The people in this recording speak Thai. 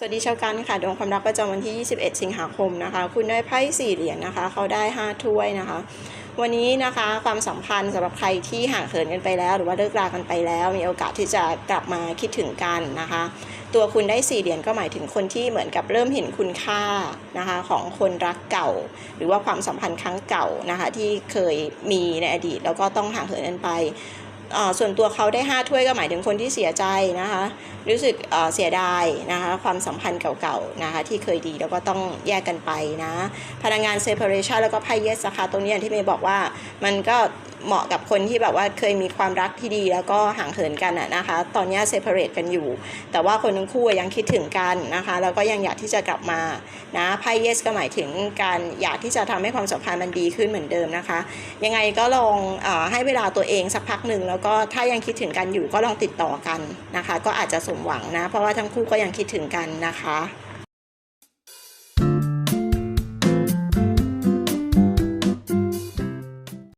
สวัสดีชาวกันค่ะดวงความรักประจำวันที่ 21 สิงหาคมนะคะ คุณได้ไพ่สี่เหรียญนะคะ เขาได้ 5 ถ้วยนะคะ วันนี้นะคะความสัมพันธ์สำหรับใครที่ห่างเหินกันไปแล้ว หรือว่าเลิกรากันไปแล้ว มีโอกาสที่จะกลับมาคิดถึงกันนะคะ ตัวคุณได้สี่เหรียญก็หมายถึงคนที่เหมือนกับเริ่มเห็นคุณค่านะคะของคนรักเก่า หรือว่าความสัมพันธ์ครั้งเก่านะคะที่เคยมีในอดีต แล้วก็ต้องห่างเหินกันไป ส่วนตัวเขาได้ 5 ถ้วยก็หมายถึงคนที่เสียใจนะคะ รู้สึกเอ่อเสียดายนะคะ ความสัมพันธ์เก่าๆนะคะที่เคยดีแล้วก็ต้องแยกกันไปนะ พลังงานเซ p a r a t i o n แล้วก็ไพ่เยสคาตรงนี้อย่างที่เมย์บอกว่ามันก็ เหมาะกับคนที่แบบว่าเคยมีความรักที่ดีแล้วก็ห่างเหินกันอะนะคะ ตอนนี้ separate กันอยู่ แต่ว่าคนทั้งคู่ยังคิดถึงกันนะคะ แล้วก็ยังอยากที่จะกลับมานะไพ่เยสก็หมายถึงการอยากที่จะทำให้ความสัมพันธ์มันดีขึ้นเหมือนเดิมนะคะ ยังไงก็ลองอให้เวลาตัวเองสักพักหนึ่งแล้วก็ถ้ายังคิดถึงกันอยู่ก็ลองติดต่อกันนะคะ ก็อาจจะสมหวังนะ เพราะว่าทั้งคู่ก็ยังคิดถึงกันนะคะ